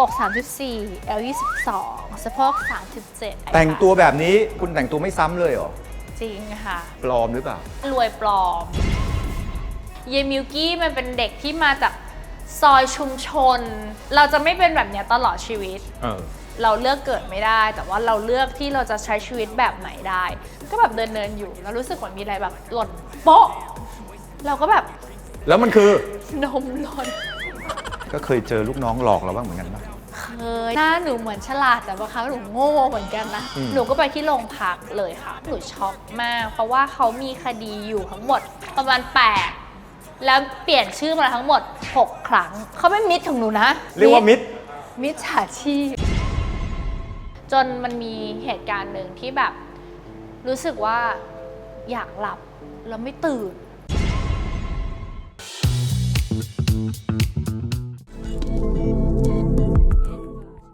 อก 34 L 22สะโพก37แต่งตัวแบบนี้คุณแต่งตัวไม่ซ้ำเลยเหรอ จริงค่ะ ปลอมหรือเปล่า รวยปลอม เยมิวกี้มันเป็นเด็กที่มาจากซอยชุมชน เราจะไม่เป็นแบบเนี้ยตลอดชีวิต เออ เราเลือกเกิดไม่ได้ แต่ว่าเราเลือกที่เราจะใช้ชีวิตแบบไหนได้ ก็แบบเดินเดินๆอยู่ แล้วรู้สึกเหมือนมีอะไรแบบหล่นโป๊ะ เราก็แบบแล้วมันคือ นมหล่น ก็เคยเจอลูกน้องหลอกเราบ้างเหมือนกันปะเค ยหน้าหนูเหมือนฉลาดแต่บางครั้งหนูโง่เหมือนกันนะ อืม หนูก็ไปที่โรงพักเลยค่ะ หนูช็อกมาก เพราะว่าเขามีคดีอยู่ทั้งหมดประมาณ 8 แล้วเปลี่ยนชื่อมาทั้งหมด 6 ครั้ง เขาเป็นมิตรของหนูนะ เรียกว่ามิด มิจฉาชีพ จนมันมีเหตุการณ์หนึ่งที่แบบ รู้สึกว่าอยากหลับแล้วไม่ตื่น